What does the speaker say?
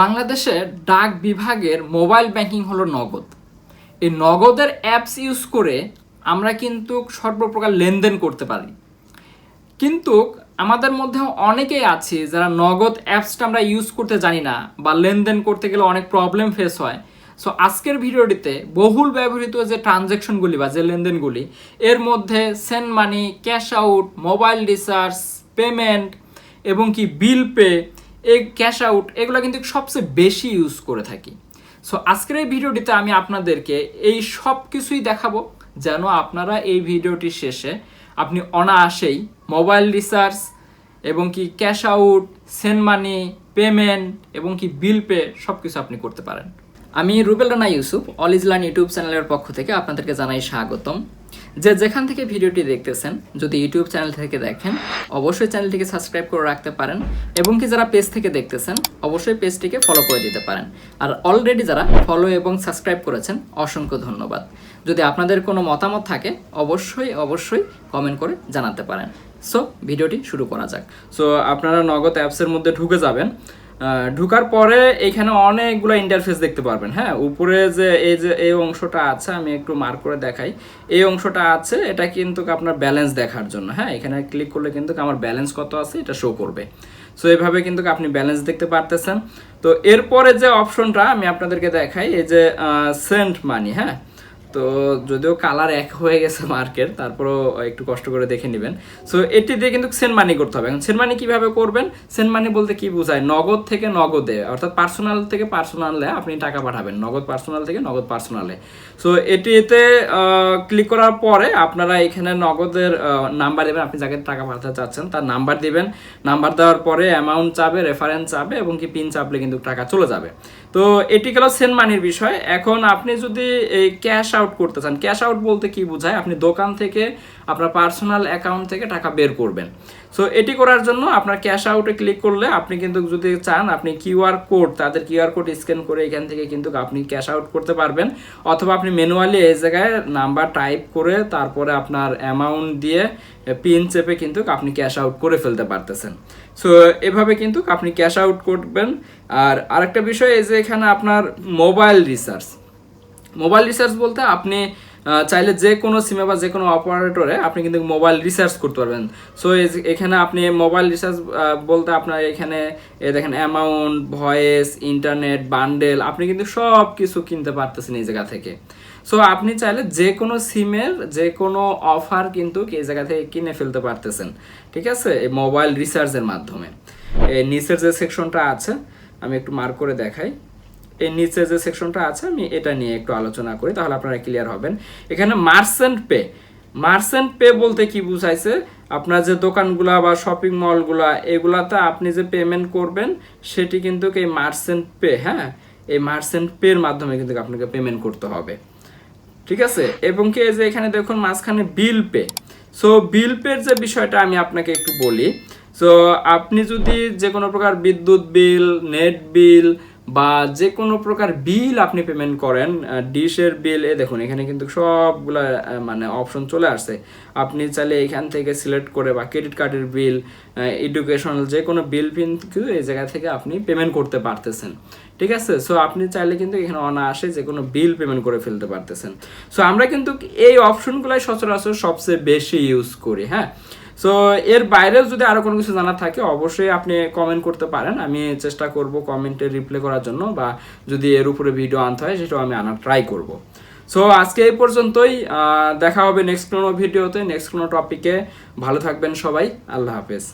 বাংলাদেশের ডাক বিভাগের মোবাইল ব্যাংকিং হলো নগদ। এই নগদের অ্যাপস ইউজ করে আমরা কিন্তু সর্বপ্রকার লেনদেন করতে পারি। কিন্তু আমাদের মধ্যে অনেকেই আছে যারা নগদ অ্যাপসটা আমরা ইউজ করতে জানি না বা লেনদেন করতে গেলে অনেক প্রবলেম ফেস হয়। সো আজকের ভিডিওটিতে বহুল ব্যবহৃত যে ট্রানজ্যাকশনগুলি বা যে লেনদেনগুলি, এর মধ্যে send money, cash out, mobile recharge, payment এবং কি বিল পে এই ক্যাশ আউট এগুলো কিন্তু সবচেয়ে বেশি ইউজ করে থাকি। সো আজকের এই ভিডিওটিতে আমি আপনাদেরকে এই সব কিছুই দেখাবো যেন আপনারা এই ভিডিওটির শেষে আপনি অনায়াসেই মোবাইল রিচার্জ এবং কি cash out send money payment এবং কি বিল পে সব কিছু আপনি করতে পারেন। আমি রুবেল রানা ইউসুফ অল ইজলান ইউটিউব চ্যানেলের পক্ষ থেকে আপনাদেরকে জানাই স্বাগতম। যে যেখান থেকে ভিডিওটি দেখতেছেন, যদি ইউটিউব চ্যানেল থেকে দেখেন, অবশ্যই চ্যানেলটিকে সাবস্ক্রাইব করে রাখতে পারেন এবং কি যারা পেজ থেকে দেখতেছেন, অবশ্যই পেজটিকে ফলো করে দিতে পারেন। আর অলরেডি যারা ফলো এবং সাবস্ক্রাইব করেছেন, অসংখ্য ধন্যবাদ। যদি আপনাদের কোনো মতামত থাকে, অবশ্যই অবশ্যই কমেন্ট করে জানাতে পারেন। সো ভিডিওটি শুরু করা যাক। সো আপনারা নগদ অ্যাপসের মধ্যে ঢুকে যাবেন। ঢুকার পরে এখানে অনেকগুলো ইন্টারফেস দেখতে পারবেন হ্যাঁ? উপরে যে এই যে এই অংশটা আছে, আমি একটু মার্ক করে দেখাই। এই অংশটা আছে, এটা কিন্তু আপনার ব্যালেন্স দেখার জন্য হ্যাঁ? এখানে ক্লিক করলে কিন্তু আমার ব্যালেন্স কত আছে, এটা শো করবে। সো এভাবে কিন্তু আপনি ব্যালেন্স দেখতে পারতেছেন। তো, এরপরে যে অপশনটা আমি আপনাদেরকে দেখাই, এই যে সেন্ট মানি হ্যাঁ? তো যদিও কালার এক হয়ে গেছে মার্কের তারপরও একটু কষ্ট করে দেখে নেবেন। সো এটি দিয়ে কিন্তু সেন্ড মানি করতে হবে। এখন সেন্ড মানি কীভাবে করবেন? সেন্ড মানি বলতে কি বোঝায়? নগদ থেকে নগদে, অর্থাৎ পার্সোনাল থেকে পার্সোনালে আপনি টাকা পাঠাবেন। নগদ পার্সোনাল থেকে নগদ পার্সোনালে সো এটিতে ক্লিক করার পরে আপনারা এখানে নগদের নাম্বার দেবেন। আপনি যাকে টাকা পাঠাতে চাচ্ছেন তার নাম্বার দিবেন। নাম্বার দেওয়ার পরে অ্যামাউন্ট চাবে রেফারেন্স চাবে এবং কি পিন চাপলে কিন্তু টাকা চলে যাবে। তো, এটি গেল সেন্ড মানির বিষয়। এখন আপনি যদি এই ক্যাশ আউট করতে চান ক্যাশ আউট বলতে কি বোঝায়? আপনি দোকান থেকে আপনার পার্সোনাল অ্যাকাউন্ট থেকে টাকা বের করবেন। সো এটি করার জন্য আপনার ক্যাশ আউটে ক্লিক করলে আপনি কিন্তু যদি চান, আপনি কিউআর কোড, তাদের কিউআর কোড স্ক্যান করে এখান থেকে কিন্তু আপনি ক্যাশ আউট করতে পারবেন। অথবা আপনি ম্যানুয়ালি এই জায়গায় নাম্বার টাইপ করে তারপরে আপনার অ্যামাউন্ট দিয়ে পিন চেপে কিন্তু আপনি ক্যাশ আউট করে ফেলতে পারতেছেন। সো এভাবে কিন্তু আপনি ক্যাশ আউট করবেন। আর আরেকটা বিষয় এই যে এখানে আপনার মোবাইল রিচার্জ। মোবাইল রিচার্জ বলতে আপনি চাইলে যে কোনো সিমে বা যে কোনো অপারেটরে আপনি কিন্তু মোবাইল রিচার্জ করতে পারবেন। সো এখানে আপনি মোবাইল রিচার্জ বলতে আপনার এখানে দেখেন অ্যামাউন্ট ভয়েস ইন্টারনেট বান্ডেল আপনি কিন্তু সব কিছু কিনতে পারতেছেন এই জায়গা থেকে। সো আপনি চাইলে যে কোনো সিমের যে কোনো অফার কিন্তু এই জায়গা থেকে কিনে ফেলতে পারতেছেন। ঠিক আছে? এই মোবাইল রিচার্জের মাধ্যমে। এই নিচের যে সেকশনটা আছে, আমি একটু মার্ক করে দেখাই। এই নিচে যে সেকশনটা আছে, আমি এটা নিয়ে একটু আলোচনা করি, তাহলে আপনারা ক্লিয়ার হবেন। এখানে মার্সেন্ট পে মার্সেন্ট পে বলতে কি বুঝাইছে? আপনার যে দোকানগুলা বা শপিং মলগুলা এগুলাতে আপনি যে পেমেন্ট করবেন, সেটি কিন্তু এই মার্সেন্ট পে হ্যাঁ? এই মার্সেন্ট পের মাধ্যমে কিন্তু আপনাকে পেমেন্ট করতে হবে। ঠিক আছে? এবং কি যে এখানে দেখুন মাঝখানে বিল পে সো বিল পের যে বিষয়টা আমি আপনাকে একটু বলি। সো আপনি যদি যে কোনো প্রকার বিদ্যুৎ বিল নেট বিল বা যে কোনো প্রকার বিল আপনি পেমেন্ট করেন ডিশের বিল, এ দেখুন, এখানে কিন্তু সবগুলা মানে অপশন চলে আসছে। আপনি চাইলে এখান থেকে সিলেক্ট করে বা ক্রেডিট কার্ডের বিল এডুকেশনাল যে কোনো বিল কিন্তু এই জায়গা থেকে আপনি পেমেন্ট করতে পারতেছেন। ঠিক আছে? সো আপনি চাইলে কিন্তু এখানে অনায়াসে যে কোনো বিল পেমেন্ট করে ফেলতে পারতেছেন। সো আমরা কিন্তু এই অপশনগুলাই সচরাচর সবচেয়ে বেশি ইউজ করি হ্যাঁ? সো এর বাইরেও যদি আরও কোনো কিছু জানা থাকে, অবশ্যই আপনি কমেন্ট করতে পারেন। আমি চেষ্টা করব কমেন্টে রিপ্লাই করার জন্য বা যদি এর উপরে ভিডিও আনতে হয়, সেটাও আমি আনার ট্রাই করব। সো আজকে এই পর্যন্তই। দেখা হবে নেক্সট কোনো ভিডিওতে নেক্সট কোনো টপিকে ভালো থাকবেন সবাই। আল্লাহ হাফেজ।